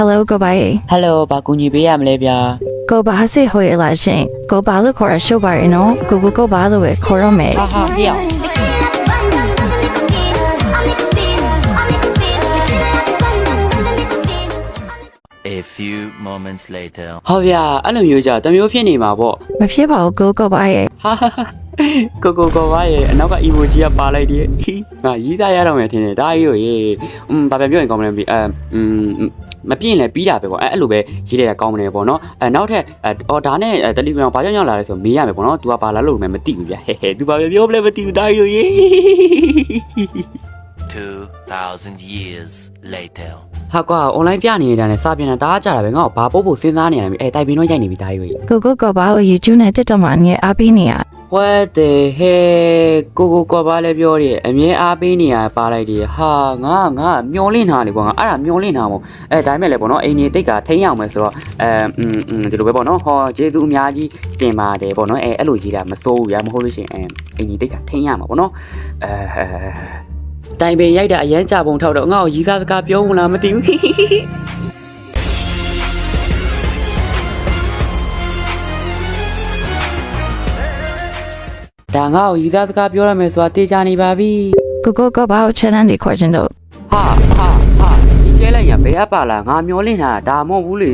Hello ကိုပါရေ ဟယ်လိုဘာကူညီပေးရမလဲဗျာ ကိုပါစေဟိုရလာရှင်ကိုပါလို့ခေါ်ရရှုပ်ပါရင်နော်ကိုကိုကိုပါလို့ပဲခေါ်ရမယ် ဟာဟာဟေ့အောင် A few moments later. ဟောဗျာအဲ့လိုမျိုးကြတမျိုးဖြစ်နေမှာပေါ့ မဖြစ်ပါဘူးကိုကိုပါရေ ဟာဟာဟာကိုကိုကိုပါရဲ့အနောက်က emoji ကပါလိုက်တယ်ဟိငါရီးစားရတော့မယ်ထင်တယ်ဒါကြီးရောရေอืมဘာပြန်ပြောရင်ကောင်းမလဲမသိအဲอืม မပြည့်ရင်လည်းပြီးတာပဲပေါ့အဲအဲ့လိုပဲရေးလိုက်တာကောင်းမလဲပေါ့နော်အဲနောက်ထပ်အဲအော်ဒါနဲ့ Telegram ဘာကြောင့်ရောက်လာလဲဆိုမေးရမယ်ပေါ့နော် तू ကဘာလာလို့လဲမသိဘူးဗျဟဲဟဲ तू ဘာပြောမလဲမသိဘူးဒါကြီးရောရေ2,000 years later. ဟာကွာ online ပြနေရတာနဲ့စာပြန်တာဒါကကြတာပဲငါ့ကိုဘာပို့ဖို့စဉ်းစားနေရလဲအဲတိုင်ပင်တော့ရိုက်နေပြီဒါကြီးရောကိုကိုကိုပါကို YouTube နဲ့ TikTok မှာနေအားပေးနေရ What the heck ကိုကိုကွာပါလဲပြောတယ်အမြဲအားပေးနေရပါလိုက်တယ်ဟာငါငါမျောလင့်ထားနေကွာငါအဲ့ဒါမျောလင့်ထားမို့အဲဒါပေမဲ့လည်းပေါ့နော်အိမ်နေတိတ်ကထိန်းရအောင်မယ်ဆိုတော့အဲอืมอืมဒီလိုပဲပေါ့နော်ဟောဂျေဇူးအများကြီးတင်ပါတယ်ပေါ့နော်အဲအဲ့လိုရေးတာမစိုးဘူးဗျာမဟုတ်လို့ရှိရင်အဲအိမ်နေတိတ်ကထိန်းရမှာပေါ့နော်အဲတိုင်ပင်ရိုက်တာအရန်ကြပုံထောက်တော့ငါ့ကိုရီးစားစကားပြောမလားမသိဘူး ဒါငါ့ကိုရီးစားစကားပြောရမယ်ဆိုတာတေချာနေပါပြီကိုကိုကိုပါကို channel တွေခေါ်ချင်တော့ဟာဟာဟာဒီချဲလိုက်ရဘယ်အပ်ပါလားငါမျောလင့်တာဒါမဟုတ်ဘူးလေ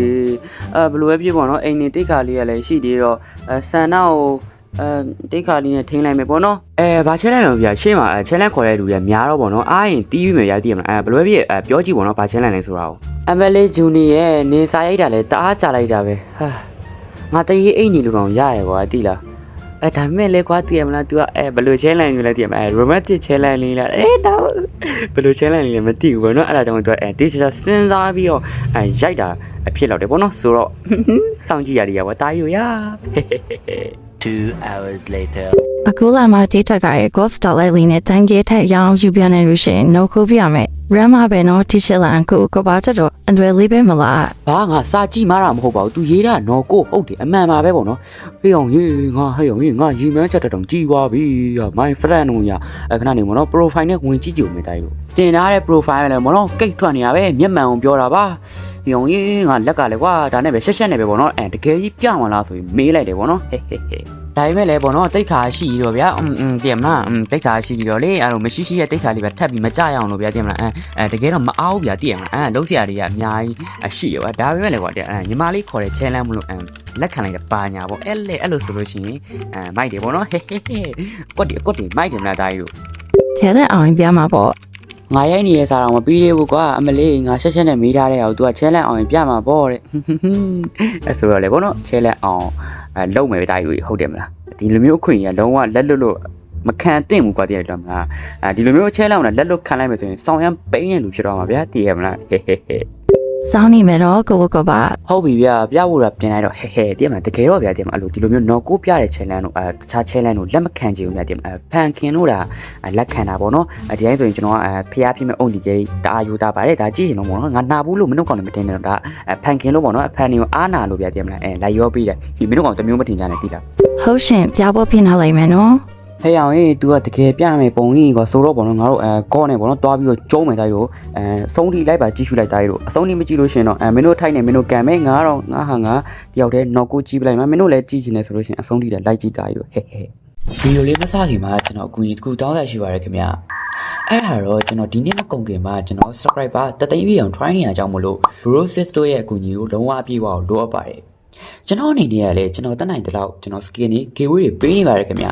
အဲဘယ်လိုပဲဖြစ်ပေါ့နော်အိမ်နေတိတ်ခါလေးကလည်းရှိသေးတော့အဲဆန်နာကိုအဲတိတ်ခါလေးနဲ့ထိန်းလိုက်မယ်ပေါ့နော်အဲဘာချဲလိုက်တော့ဗျာရှေ့မှာအဲချဲလန့်ခေါ်တဲ့လူတွေများတော့ပေါ့နော်အားရင်တီးပြီးမယ်ရိုက်တည်မလားအဲဘယ်လိုပဲဖြစ်အဲပြောကြည့်ပေါ့နော်ဘာချဲလန့်လဲဆိုတာကိုအမလေးဂျူနီရဲ့နေစာရိုက်တာလဲတအားကြလိုက်တာပဲဟာငါတရေအိတ်နေလို့တော့ရရကွာတိလား အဲဒါပေမဲ့လေကွာတည်ရမလား तू ကအဲဘယ်လို challenge မျိုးလဲတည်ရမလား romantic challenge လေးလားအဲဒါဘယ်လို challenge လေးလဲမသိဘူးပေါ့နော်အဲ့ဒါကြောင့် तू အဲ this စဉ်းစားပြီးတော့အဲရိုက်တာအဖြစ်တော့တယ်ပေါ့နော်ဆိုတော့စောင့်ကြည့်ရရပါတာယူရ Two hours later. အခုလာမှ TikTok ကရေ golf style လေးနဲ့တန်ကြီးထက်ရောင်းယူပြနေလို့ရှိရင် no ကိုပြရမယ် Rama ပဲနော် T-shirt လန်ကိုကိုပါတက်တော့အန်ဒရလေးပဲမလားဘာငါစာကြည့်မှတာမဟုတ်ပါဘူး तू ရေးတာနော်ကိုဟုတ်တယ်အမှန်ပါပဲပေါ့နော်ဟေးအောင်ရေးငါဟေးအောင်ရေးငါရီမန်းချက်တောင်ကြည်သွားပြီ my friend တို့ရအခဏနေပေါ့နော် profile နဲ့ဝင်ကြည့်ကြည့်ဦးမယ်တိုင်းလို့တင်ထားတဲ့ profile လည်းပေါ့နော်ကိတ်ထွက်နေရပဲမျက်မှန်အောင်ပြောတာပါဟေးအောင်ရေးငါလက်ကလည်းကွာဒါနဲ့ပဲရှက်ရှက်နေပဲပေါ့နော်အဲတကယ်ကြီးပြမလားဆိုရင်မေးလိုက်တယ်ပေါ့နော်ဟဲ့ဟဲ့ဟဲ့ ဒါပေမဲ့လည်းပေါ့နော်တိတ်ခါရှိတော့ဗျာอืมอืมတည်မလားอืมတိတ်ခါရှိကြတော့လေအဲ့လိုမရှိရှိရဲ့တိတ်ခါလေးပဲထပ်ပြီးမကြရအောင်လို့ဗျာတည်မလားအဲအဲတကယ်တော့မအားဘူးဗျာတည်မလားအဲလုံးစရာတွေကအများကြီးအရှိရောဒါပေမဲ့လည်းကွာတဲ့အဲညီမလေးခေါ်တဲ့ challenge မလို့အဲလက်ခံလိုက်တဲ့ပါညာပေါ့အဲ့လေအဲ့လိုဆိုလို့ရှိရင်အဲမိုက်တယ်ပေါ့နော်ဟဲဟဲဟဲကွက်ဒီကွက်ဒီမိုက်တယ်မလားဒါကြီးတို့ ထဲတဲ့အောင်ပြမှာပေါ့ ငါရိုက်နေရစားတော့မပြီးသေးဘူးကွာအမလေးငါရှက်ရှက်နဲ့မေးထားတဲ့အောင် तू က challenge အောင်ရင်ပြမှာပေါ့တဲ့အဲ့ဆိုတော့လေပေါ့နော် challenge အောင်အဲလုံမယ်တာကြီးတို့ဟုတ်တယ်မလားဒီလိုမျိုးအခွင့်အရေးကလုံးဝလက်လွတ်လို့မခံသင့်ဘူးကွာတည်တယ်မလားအဲဒီလိုမျိုး challenge အောင်လက်လွတ်ခံလိုက်မယ်ဆိုရင်စောင်းရမ်းပိန်းတဲ့လူဖြစ်တော့မှာဗျာတည်ရမလားဟဲဟဲဟဲ စောင်းနေမယ်တော့ကိုကိုကိုပါဟုတ်ပြီဗျာပြဖို့တာပြင်လိုက်တော့ဟဲဟဲတည်မလားတကယ်တော့ဗျာတည်မလားအဲ့လိုဒီလိုမျိုးနော်ကိုပြတဲ့ challenge တို့အဲတခြား challenge တို့လက်မခံချင်ဘူးဗျာတည်မလားဖန်ခင်လို့တာလက်ခံတာပေါ့နော်အဲဒီတိုင်းဆိုရင်ကျွန်တော်ကအဲဖျားပြမဲ့အုံဒီကြီးတအားယူတာပါတယ်ဒါကြည့်ရင်တော့ပေါ့နော်ငါနာဘူးလို့မနှုတ်ကောင်းလည်းမတင်နဲ့တော့ဒါဖန်ခင်လို့ပေါ့နော်ဖန်နေကိုအားနာလို့ဗျာတည်မလားအဲလိုက်ရောပေးတယ်ဒီမနှုတ်ကောင်းတမျိုးမတင်ကြနဲ့တိလားဟုတ်ရှင်ပြဖို့ဖိထားလိုက်မယ်နော် ဟဲ့အောင်ရေး तू ကတကယ်ပြမယ်ပုံကြီးကွာဆိုတော့ပေါ့နော်ငါတို့အဲကောနဲ့ပေါ့နော်တွားပြီးတော့ကျုံးမယ်တိုက်တို့အဲစုံးတီလိုက်ပါကြည့်ရှုလိုက်တိုက်တို့အစုံတီမကြည့်လို့ရှင်တော့အဲမင်းတို့ထိုက်နေမင်းတို့ကံမဲငါတော့ငါဟာငါတယောက်တည်းနော်ကိုကြည့်ပလိုက်မှာမင်းတို့လည်းကြည့်ချင်တယ်ဆိုလို့ရှင်အစုံတီလည်းလိုက်ကြည့်တိုက်တို့ဟဲ့ဟဲ့ဗီဒီယိုလေးမစခင်မှာကျွန်တော်အကူအညီတစ်ခုတောင်းရရှိပါရခင်ဗျာအဲ့ဒါတော့ကျွန်တော်ဒီနေ့မကုန်ခင်မှာကျွန်တော် subscriber တသိန်းပြည့်အောင် try နေရကြောင်းမလို့ Bro Sis တို့ရဲ့အကူအညီကိုလုံးဝအပြည့်အဝလိုအပ်ပါတယ်ကျွန်တော်အနေနဲ့ကလည်းကျွန်တော်တက်နိုင်တဲ့လောက်ကျွန်တော် skin တွေ giveaway တွေပေးနေပါတယ်ခင်ဗျာ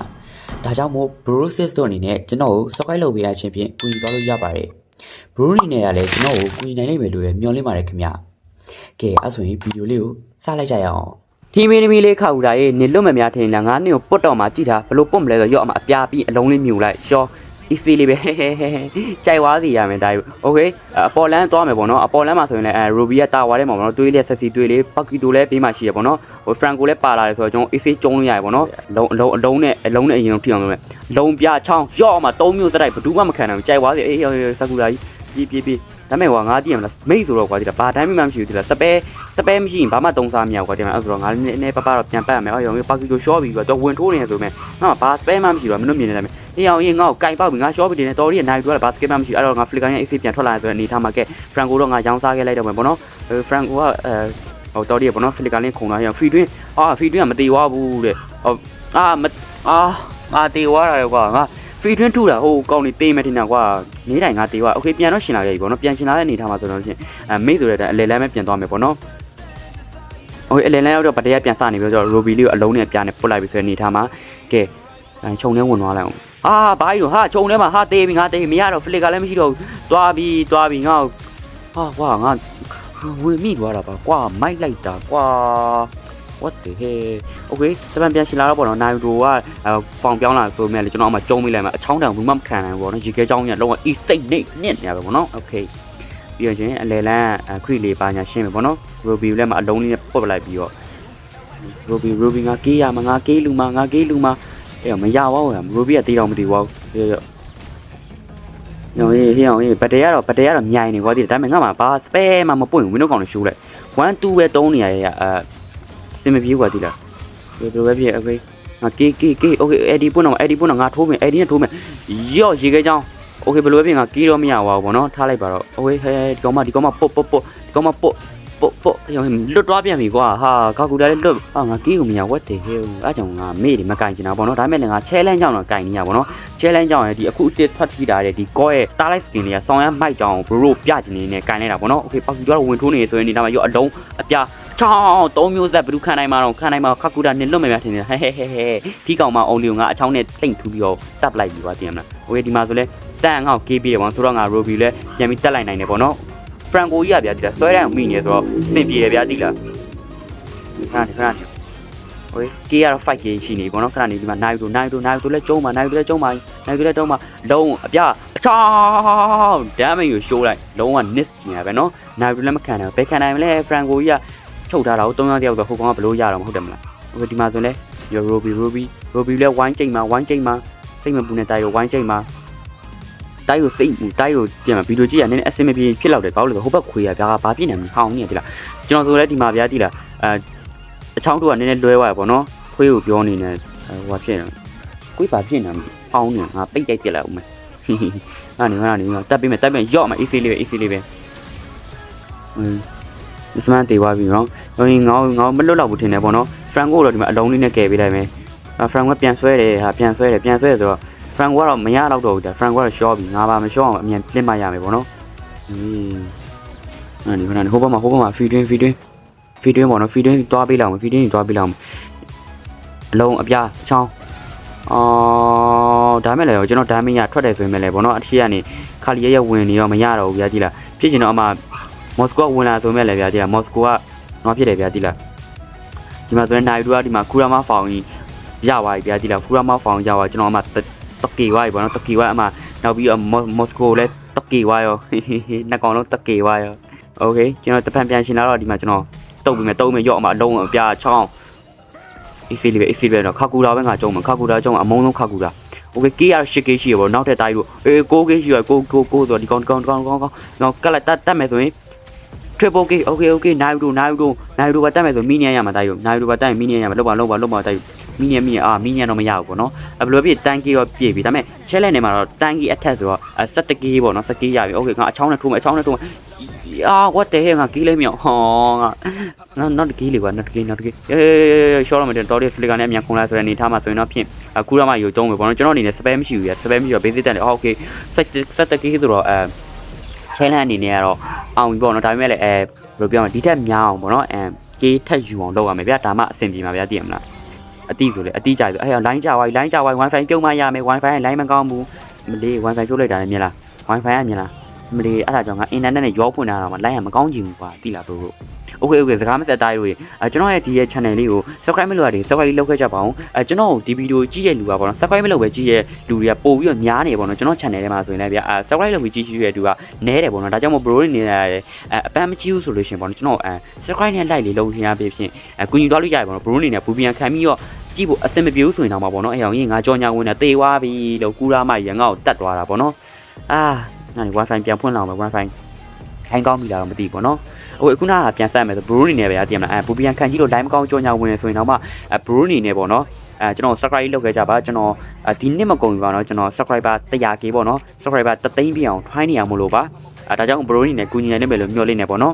ဒါကြောင့်မို့ Brosis တို့အနေနဲ့ကျွန်တော်ကို subscribe လုပ်ပေးရခြင်းဖြင့်ကူညီသွားလို့ရပါတယ်။ Bro အနေနဲ့ကလည်းကျွန်တော်ကိုကူညီနိုင်လိမ့်မယ်လို့လည်းမျှော်လင့်ပါတယ်ခင်ဗျ။ကဲအဲ့ဆိုရင်ဗီဒီယိုလေးကိုစလိုက်ကြရအောင်။ထီမီနမီလေးခါူတာရေးနေလွတ်မများထင်လားငါးနှစ်ကိုပုတ်တော့မှကြည့်တာဘလို့ပုတ်မလဲဆိုရော့အမအပြားပြီးအလုံးလေးမြူလိုက်ရှော့ easy လေးပဲကြိုက်သွားစီရမယ်ဒါယူ okay အပေါ်လန်းသွားမယ်ပေါ့နော်အပေါ်လန်းမှာဆိုရင်လည်းအဲ ruby ကတာဝါထဲမှာပေါ့နော်တွေးလေးဆက်စီတွေးလေးပတ်ကီတိုလည်းဘေးမှာရှိရပေါ့နော်ဟို franco လည်းပါလာတယ်ဆိုတော့ကျွန်တော် easy ကျုံလို့ရတယ်ပေါ့နော်လုံးအလုံးအလုံးနဲ့အလုံးနဲ့အရင်ထိအောင်လုပ်မယ်လုံးပြချောင်းရော့အောင်မှာ၃မျိုးစတိုက်ဘယ်သူမှမခံနိုင်ဘူးကြိုက်သွားစီအေးစကူလာကြီးပြေးပြေးပြေး ဒါပေမဲ့ကွာငါတည်ရမလားမိတ်ဆိုတော့ကွာဒီလားဘာတိုင်းမှမရှိဘူးဒီလားစပဲစပဲမရှိရင်ဘာမှသုံးစားမရဘူးကွာဒီမှာအဲ့ဆိုတော့ငါလည်းနည်းနည်းပပတော့ပြန်ပတ်ရမယ်အော်ရောပါကီလိုရှော့ပြီးကွာတော့ဝင်ထိုးနေရဆိုမဲ့ငါဘာစပဲမှမရှိဘူးမင်းတို့မြင်နေတယ်မယ်အေးအောင်ရင်ငါ့ကိုကင်ပေါက်ပြီးငါရှော့ပြီးတင်နေတော်ရီရဲ့နိုင်တူကလည်းဘာစကက်မှမရှိဘူးအဲ့တော့ငါဖလီကန်ရဲ့ AC ပြန်ထွက်လာဆိုတဲ့အနေထားမှာကဲဖရန်ကိုတော့ငါရောင်းစားခဲ့လိုက်တော့မယ်ပေါ့နော်ဖရန်ကိုကအဲဟိုတော်ရီရဲ့ပေါ့နော်ဖလီကန်လေးခုံလာရဖီတွင်းအာဖီတွင်းကမတေသွားဘူးတဲ့ဟိုအာမအာငါတေသွားတာလေကွာငါ ဖီထွင်းထူတာဟိုကောင်းနေတေးမယ်တင်တာကွာနေတိုင်းငါတေးကွာโอเคပြန်တော့ရှင်လာခဲ့ပြီပေါ့နော်ပြန်ရှင်လာတဲ့အနေထားမှာဆိုတော့ရှင်အဲမိတ်ဆိုတဲ့အလဲလမ်းပဲပြန်သွားမယ်ပေါ့နော်โอเคအလဲလမ်းရောက်တော့ဗတရားပြန်စနေပြီဆိုတော့ရိုဘီလေးကိုအလုံးနဲ့ပြားနဲ့ပုတ်လိုက်ပြီဆိုတဲ့အနေထားမှာကဲအဲခြုံထဲဝင်သွားလိုက်အောင်အာဘာကြီးတော့ဟာခြုံထဲမှာဟာတေးပြီငါတေးမရတော့ဖလစ်ကလည်းမရှိတော့ဘူးသွားပြီသွားပြီငါဟာကွာငါဝင်မိသွားတာပါကွာမိုက်လိုက်တာကွာ what the hell okay တပံပြန်ရှင်လာတော့ပေါ့နော်နိုင်တိုကဖောင်ပြောင်းလာဆိုမြဲလေကျွန်တော်အမှကျုံးမိလိုက်မှာအချောင်းတောင်ဘူးမှမခံနိုင်ဘူးပေါ့နော်ရေခဲချောင်းကြီးကလုံးဝ e state နေနစ်နေရပဲပေါ့နော် okay ပြီးတော့ချင်းအလဲလန်းခရီလေးပါညာရှင်းမယ်ပေါ့နော် ruby လည်းမအလုံးလေးနဲ့ပုတ်ပလိုက်ပြီးတော့ ruby ruby ငါကေးရမှာငါကေးလူမှာငါကေးလူမှာအဲ့မရပါဘူး ruby ကတေးတော်မတည်ပါဘူးရောရောဟေးဟေးအောင်ဟေးဘတ်တဲကတော့ဘတ်တဲကတော့မြိုင်နေကွာဒီဒါပေမဲ့ငါမှဘာစပဲမှမပွင့်ဘူးမင်းတို့ကောင်လည်းရှိုးလိုက်1 2ပဲတုံးနေရရအဲ အစင်မပြေကွာဒီလားဘယ်လိုပဲဖြစ် okay ငါကေးကေးကေး okay အဲ့ဒီပွင့်တော့အဲ့ဒီပွင့်တော့ငါထိုးမယ်အဲ့ဒီနဲ့ထိုးမယ်ရော့ရေခဲချောင်း okay ဘယ်လိုပဲဖြစ်ငါကေးတော့မရပါဘူးဗောနော်ထားလိုက်ပါတော့ okay ဟဲဒီကောင်မဒီကောင်မပုတ်ပုတ်ပုတ်ဒီကောင်မပုတ်ပုတ်ပုတ်ရောလွတ်သွားပြန်ပြီကွာဟာကာကူတာလေးလွတ်ဟာငါကေးကိုမရ what the hell အဲ့ကြောင့်ငါမေ့တယ်မကင်ချင်တာဗောနော်ဒါပေမဲ့လည်းငါ challenge ကြောင့်တော့ကင်နေရဗောနော် challenge ကြောင့်လည်းဒီအခုအစ်ထွက်ထိတာတဲ့ဒီ god ရဲ့ starlight skin တွေကဆောင်းရမ်းမိုက်ကြောင် bro ပြချင်နေနေကင်လိုက်တာဗောနော် okay ပါကူတော့ဝင်ထိုးနေဆိုရင်ဒီနာမှာရောအလုံးအပြား ချောင်းသုံးမျိုးဆက်ဘလူးခံနိုင်မှာတော့ခံနိုင်မှာခကူတာနင်လွတ်မယ်ဗျာထင်တယ်ဟဲဟဲဟဲဟဲဖီးကောင်မအောင်လီကိုငါအချောင်းနဲ့တိတ်ထူပြီးတော့တပ်လိုက်ပြီပါတင်မလားဟိုဒီမှာဆိုလဲတန်ငေါ့ကေးပြီးတယ်ပေါ့ဆိုတော့ငါရိုဘီလဲပြန်ပြီးတက်လိုက်နိုင်တယ်ပေါ့နော်ဖရန်ကိုကြီးကဗျာဒီလားဆွဲတိုင်းမိနေဆိုတော့စင်ပြေတယ်ဗျာဒီလားခဏနေခဏနေဟိုကေးကတော့ 5K ရှိနေပေါ့နော်ခဏနေဒီမှာနိုင်တို့နိုင်တို့နိုင်တို့လဲကျုံးမှာနိုင်တို့လဲကျုံးမှာနိုင်တို့လဲတုံးမှာလုံးအပြအချောင်းဒမ်းမင်းကိုရှိုးလိုက်လုံးဝ miss နေရပဲနော်နိုင်တို့လဲမခံနိုင်ဘယ်ခံနိုင်မလဲဖရန်ကိုကြီးက ထုတ်ထားတာကို300တယောက်ဆိုဟိုကောင်ကဘလို့ရတော့မဟုတ်တယ်မလားဟိုဒီမှာဆိုလဲ your ruby ruby ruby လဲဝိုင်းချိန်မှာဝိုင်းချိန်မှာစိတ်မပူနဲ့တိုက်ရောဝိုင်းချိန်မှာတိုက်ကိုစိတ်မူတိုက်ကိုပြန်ဗီဒီယိုကြည့်ရနည်းနည်းအဆင်မပြေဖြစ်လောက်တယ်ကောက်လို့ဟိုဘက်ခွေရဗျာဘာဖြစ်နေမလဲဟောင်းနေတယ်လားကျွန်တော်ဆိုလဲဒီမှာဗျာတိလားအဲအချောင်းတို့ကနည်းနည်းလွဲသွားရပေါ့နော်ခွေးကိုပြောနေနေဟိုဖြစ်နေခွေးဘာဖြစ်နေမလဲဟောင်းနေငါပိတ်ရိုက်ပြလိုက်ဦးမယ်ဟိဟိဟာနေဟာနေတက်ပြီးမယ်တက်ပြီးရော့မယ်အေးဆေးလေးပဲအေးဆေးလေးပဲအင်း မစမန်တေးသွားပြီနော်ဟိုငေါငေါမလွတ်တော့ဘူးထင်တယ်ပေါ့နော်ဖရန်ကိုတော့ဒီမှာအလုံးလေးနဲ့ကယ်ပေးလိုက်မယ်ဖရန်ကပြန်ဆွဲတယ်ဟာပြန်ဆွဲတယ်ပြန်ဆွဲတယ်ဆိုတော့ဖရန်ကတော့မရတော့တော့ဘူးဒါဖရန်ကတော့ရှော့ပြီငါပါမရှော့အောင်အမြန်ပြစ်မှရမယ်ပေါ့နော်ဟင်းအဲ့ဒီခဏနေဟိုဘက်မှာဟိုဘက်မှာဖီတွင်းဖီတွင်းဖီတွင်းပေါ့နော်ဖီတွင်းတွားပေးလောက်မယ်ဖီတွင်းတွားပေးလောက်မယ်အလုံးအပြားအချောင်းအော်ဒါမဲ့လေကျွန်တော်ဒါမင်းရထွက်တယ်ဆိုရင်လည်းပေါ့နော်အထီးကနေခါလီရရဝင်နေတော့မရတော့ဘူးဗျာဒီလားဖြစ်ချင်တော့အမှ မော်စကိုကဝင်လာဆိုမဲ့လည်းဗျာဒီလားမော်စကိုကငါဖြစ်တယ်ဗျာဒီလားဒီမှာဆိုရင်နိုင်ဒူကဒီမှာကူရာမဖောင်ကြီးရသွားပြီဗျာဒီလားဖူရာမဖောင်ရသွားကျွန်တော်အမှ တကီဝိုင်းပေါ့နော်တကီဝိုင်းအမှနောက်ပြီးမော်စကိုလည်းတကီဝိုင်းရောနှစ်ကောင်လုံးတကီဝိုင်းရောโอเคကျွန်တော်တပံပြန်ရှင်လာတော့ဒီမှာကျွန်တော်တုတ်ပြီးမယ်တုတ်မယ်ရော့အမှအလုံးအပြားချောင်းအေးစီလေးပဲအေးစီလေးပဲတော့ခါကူတာပဲငါကြုံမှာခါကူတာကြုံအမုံဆုံးခါကူတာโอเคကေးရ 8k ရှိရပေါ့နောက်ထပ်တိုင်းလို့အေး 6k ရှိရကိုကိုကိုဆိုတော့ဒီကောင်ဒီကောင်ဒီကောင်ဒီကောင်ကောင်ကလတ်တက်တက်မယ်ဆိုရင် triple k okay okay နိုင်တို့နိုင်တို့နိုင်တို့ပါတက်မယ်ဆိုမီနီယံရမှာတိုက်လို့နိုင်တို့ပါတက်ရင်မီနီယံရမှာလောက်ပါလောက်ပါလောက်ပါတိုက်မီနီယံမီနီယံအာမီနီယံတော့မရဘူးပေါ့နော်အဲ့ဘယ်လိုဖြစ်တန်ကီတော့ပြည့်ပြီဒါပေမဲ့ challenge နေမှာတော့တန်ကီအထက်ဆိုတော့17 k ပေါ့နော်17 k ရပြီ okay ငါအချောင်းနဲ့ထိုးမယ်အချောင်းနဲ့ထိုးမယ်အာ what the hell ငါကီးလေးမြောက်ဟောငါ not not ကီးလေးကွာ not ကီး not ကီးအေး short တော့မတင်တော်တယ် flicker နဲ့အမြန်ခုံလာဆိုတဲ့အနေထားမှာဆိုရင်တော့ဖြင့်ကူရမယူတုံးမယ်ပေါ့နော်ကျွန်တော်အနေနဲ့ spam မရှိဘူးရ spam မရှိတော့ basic တက်တယ် okay 17 k ဆိုတော့အဲ challenge အနေနဲ့ကတော့ အောင်ပြီပေါ့နော်ဒါပေမဲ့လည်းအဲဘယ်လိုပြောမလဲဒီထက်များအောင်ပေါ့နော်အဲကေးထက်ယူအောင်လုပ်ရမယ်ဗျာဒါမှအဆင်ပြေမှာဗျာသိရမလားအတိဆိုလေအတိကြဆိုအဲ line ကြွား line ကြွား wifi ပြုတ်မှရမယ် wifi က line မကောင်းဘူးမလေး wifi ပြုတ်လိုက်တာလည်းမြင်လား wifi ကမြင်လားမလေးအဲ့ဒါကြောင့်ငါ internet နဲ့ရောဖွင့်တာတော့မ line ကမကောင်းချင်ဘူးကွာသိလားဘရို okay okay စကားမဆက်တိုင်းလို့အဲကျွန်တော်ရဲ့ဒီရဲ့ channel လေးကို subscribe မလုပ်ရသေး subscribe လုပ်ခဲ့ကြပါအောင်အဲကျွန်တော်ဒီဗီဒီယိုကြည့်တဲ့လူကပေါ့နော် subscribe မလုပ်ပဲကြည့်ရဲ့လူတွေကပို့ပြီးတော့များနေပေါ့နော်ကျွန်တော် channel ထဲမှာဆိုရင်လည်းဗျအဲ subscribe လုပ်ပြီးကြည့်ရှုရတဲ့လူကနဲတယ်ပေါ့နော်ဒါကြောင့်မို့ bro တွေနေရတယ်အဲအပန်းမကြည့်ဘူးဆိုလို့ရှင်ပေါ့နော်ကျွန်တော်အဲ subscribe နဲ့ like လေးလုပ်ရပေးဖြင့်အဲကူညီသွားလို့ရတယ်ပေါ့နော် bro အနေနဲ့ပူပြန်ခံပြီးတော့ကြည့်ဖို့အဆင်မပြေဘူးဆိုရင်တော့မှာပေါ့နော်အဲအောင်ရင်ငါကြော်ညာဝင်နေတေးသွားပြီလို့ကူရာမရငါ့ကိုတတ်သွားတာပေါ့နော်အာငါ wifi ပြန်ဖွင့်လာအောင်ပဲ wifi လိုင်းကောင်းပြီလားတော့မသိဘူးပေါ့နော်အခုခုနကပြန်ဆက်မယ်ဆိုဘရူးနေနဲ့ပဲအတည်မလားအဲဘူပီယန်ခံကြီးလို့ line မကောင်းကြောညာဝင်နေဆိုရင်တော့မှအဲဘရူးနေနဲ့ပေါ့နော်အဲကျွန်တော် subscribe လုပ်ခဲ့ကြပါကျွန်တော်ဒီနှစ်မကုန်ပြီပါနော်ကျွန်တော် subscriber 100k ပေါ့နော် subscriber 3သိန်းပြအောင်ထွိုင်းနေရမလို့ပါအဲဒါကြောင့်ဘရူးနေနဲ့ကူညီနိုင်တယ်ပဲလို့မျှော်လင့်နေပေါ့နော်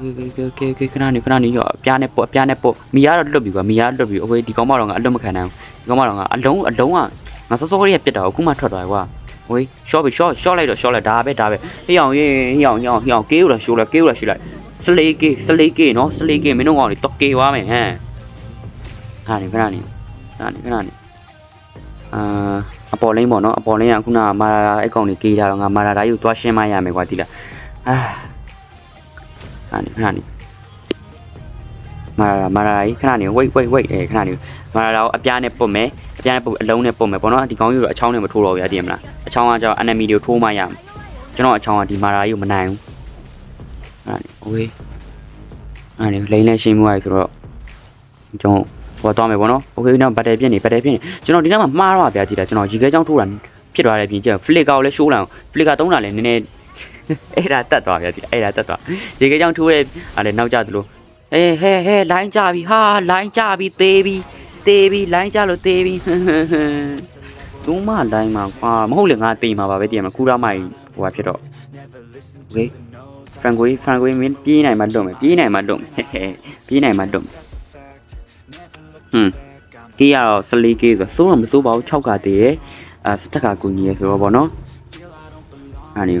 ကဲကဲခဏနေခဏနေရောပြားနဲ့ပေါ့ပြားနဲ့ပေါ့မိရတော့လွတ်ပြီကွာမိရလွတ်ပြီအိုကေဒီကောင်မတော်ကအလွတ်မခံနိုင်ဘူးဒီကောင်မတော်ကအလုံးအလုံးကငါစောစောလေးပြစ်တာကိုအခုမှထွက်သွားကွာဟိုရှော့ပြီရှော့ရှော့လိုက်တော့ရှော့လိုက်ဒါပဲဒါပဲဟိအောင်ဟိအောင်ဟိအောင်ဟိအောင်ကေးကိုတော့ရှိုးလိုက်ကေးကိုတော့ရှိုးလိုက်စလေးကေးစလေးကေးနော်စလေးကေးမင်းတို့ကောင်တွေတော့ကေးသွားမယ်ဟမ်ဟာနေခဏနေခဏနေခဏနေအာအပေါ်လိမ့်ပေါ့နော်အပေါ်လိမ့်ကခုနကမာရာအဲ့ကောင်တွေကေးထားတော့ငါမာရာဒါကြီးကိုသွားရှင်းမရမယ်ကွာတိလားအာ ခဏနေခဏနေမာရာမာရာကြီးခဏနေ wait wait wait အဲခဏနေမာရာကိုအပြားနဲ့ပုတ်မယ်အပြားနဲ့ပုတ်အလုံးနဲ့ပုတ်မယ်ပေါ့နော်ဒီကောင်းကြီးတော့အချောင်းနဲ့မထိုးတော့ဘူးရတည်မလားအချောင်းကကျတော့ enemy တွေကိုထိုးမှရမယ်ကျွန်တော်အချောင်းကဒီမာရာကြီးကိုမနိုင်ဘူးခဏနေ okay အဲ့ဒီလိမ့်လဲရှင်းမှုရဆိုတော့ကျွန်တော်ဟိုသွားမယ်ပေါ့နော် okay နောက်ဘတ်တယ်ပြည့်နေဘတ်တယ်ပြည့်နေကျွန်တော်ဒီနောက်မှာမှားတော့ဗျာကြည့်တာကျွန်တော်ရေခဲချောင်းထိုးတာဖြစ်သွားတယ်ပြင်ကျ flick ကိုလည်းရှိုးလာအောင် flick သုံးတာလည်းနည်းနည်း အဲ့ဒါတက်သွားဗျာဒီအဲ့ဒါတက်သွားရေခဲချောင်းထိုးတဲ့အဲ့ဒါနောက်ကျသလိုအေးဟဲဟဲလိုင်းကြပြီဟာလိုင်းကြပြီသေးပြီသေးပြီလိုင်းကြလို့သေးပြီသူမလိုင်းမှာကွာမဟုတ်လေငါတေးမှာပါပဲတည်မှာကူရာမိုင်ဟိုဟာဖြစ်တော့โอเคဖရန်ကိုဖရန်ကိုမင်းပြေးနိုင်မှလွတ်မယ်ပြေးနိုင်မှလွတ်မယ်ဟဲဟဲပြေးနိုင်မှလွတ်မယ်ဟွန်းကေးရတော့စလီကေးဆိုစိုးတော့မစိုးပါဘူး6ကတည်းရဲ့အဲစတက်ကကူညီရဆိုတော့ဗောနော်အဲ့ဒီ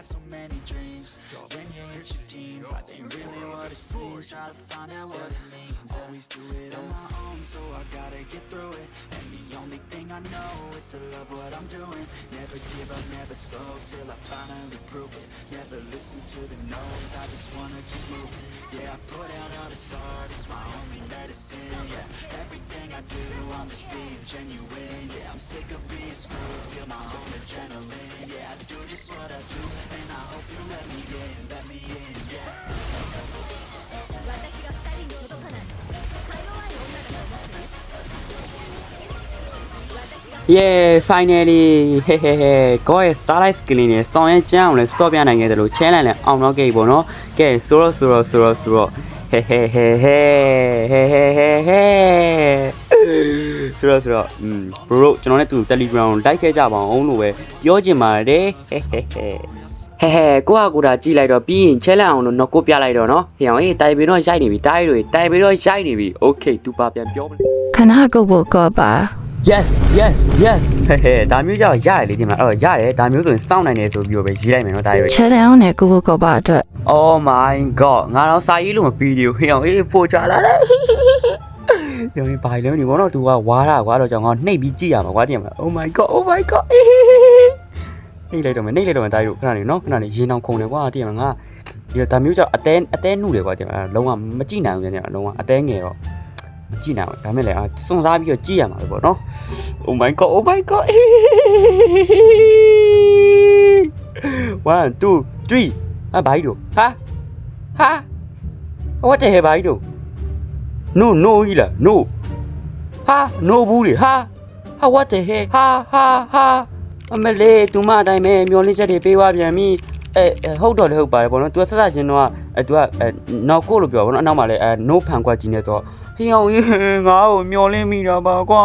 had so many dreams. When you hit your teens Life ain't really what it seems. Try to find out what it means. Always do it on my own So I gotta get through it. And the only thing I know Is to love what I'm doing. Never give up, never slow Till I finally prove it. Never listen to the no's I just wanna keep moving. Yeah, I put out all the art It's my only medicine, yeah. Everything I do, I'm just being genuine Yeah, I'm sick of being screwed Feel my own adrenaline Yeah, I do just what I do. Finally ဟဲဟဲဟဲကိုယ့်ရဲ့ starlight skill နဲ့စောင်းရဲကျန်းအောင်လဲစော့ပြနိုင်ခဲ့တယ်လို့ challenge လဲအောင်တော့ခဲ့ပြီပေါ့နော်ကဲဆိုတော့ဆိုတော့ဆိုတော့ဆိုတော့ဟဲဟဲဟဲဟဲဟဲဟဲဟဲဟဲဆိုတော့ဆိုတော့อืม bro ကျွန်တော်နဲ့သူ Telegram ကို like ခဲ့ကြပါအောင်လို့ပဲပြောချင်ပါတယ်ဟဲဟဲဟဲ ဟဲဟဲကိုဟာကိုတာကြည့်လိုက်တော့ပြီးရင် challenge အောင်လို့တော့ကိုပြလိုက်တော့နော်ဟေးအောင်အေးတိုင်ပေတော့ရိုက်နေပြီတိုင်တွေတိုင်ပေတော့ရိုက်နေပြီ okay သူပါပြန်ပြောမလဲခဏကုတ်ဖို့ကောပါ yes yes yes ဟဲဟဲဒါမျိုးကြောင့်ရတယ်လေဒီမှာအဲ့တော့ရတယ်ဒါမျိုးဆိုရင်စောင့်နိုင်တယ်ဆိုပြီးတော့ပဲရေးလိုက်မယ်နော်ဒါရွေး challenge နဲ့ကုတ်ဖို့ကောပါအတွက် Oh my god ငါတော့စာရေးလို့မပြီးသေးဘူးဟေးအောင်အေးပို့ချလာတယ်ရောင်းဘာလဲမနေဘောနော်သူကဝါတာကွာတော့ကြောင့်ငါနှိပ်ပြီးကြည့်ရမှာကွာတင်မလား Oh my god Oh my god နှိပ်လိုက်တော့မယ်နှိပ်လိုက်တော့မယ်တားရုပ်ခဏနေနော်ခဏနေရေနောင်ခုံတယ်ကွာတင်မလားငါဒီဒါမျိုးကြောင့်အတဲအတဲနှုတယ်ကွာတင်မလားလုံးဝမကြည့်နိုင်ဘူးတင်မလားလုံးဝအတဲငယ်တော့မကြည့်နိုင်ဘူးဒါမဲ့လည်းအာစွန့်စားပြီးတော့ကြည့်ရမှာပဲပေါ့နော် Oh my god Oh my god 1 2 3啊ဘာကြီးတို့ဟာဟာ what the hell ဘာကြီးတို့ no no ကြီးလား no ဟာ no ဘူးလေဟာဟာ what the hell ဟာဟာဟာ အမလေးသူမအတိုင်းပဲမျောလင်းချက်တွေပေးသွားပြန်ပြီအဲအဲဟုတ်တော့လေဟုတ်ပါတယ်ပေါ့နော် तू ဆက်ဆက်ချင်းတော့အဲ तू ကအဲနောက်ကိုလို့ပြောပါဘောနော်အနောက်မှာလည်းအဲ no ဖန်ကွက်ကြီးနေဆိုတော့ဟင်းအောင်ရေငါ့ကိုမျောလင်းမိတာပါကွာ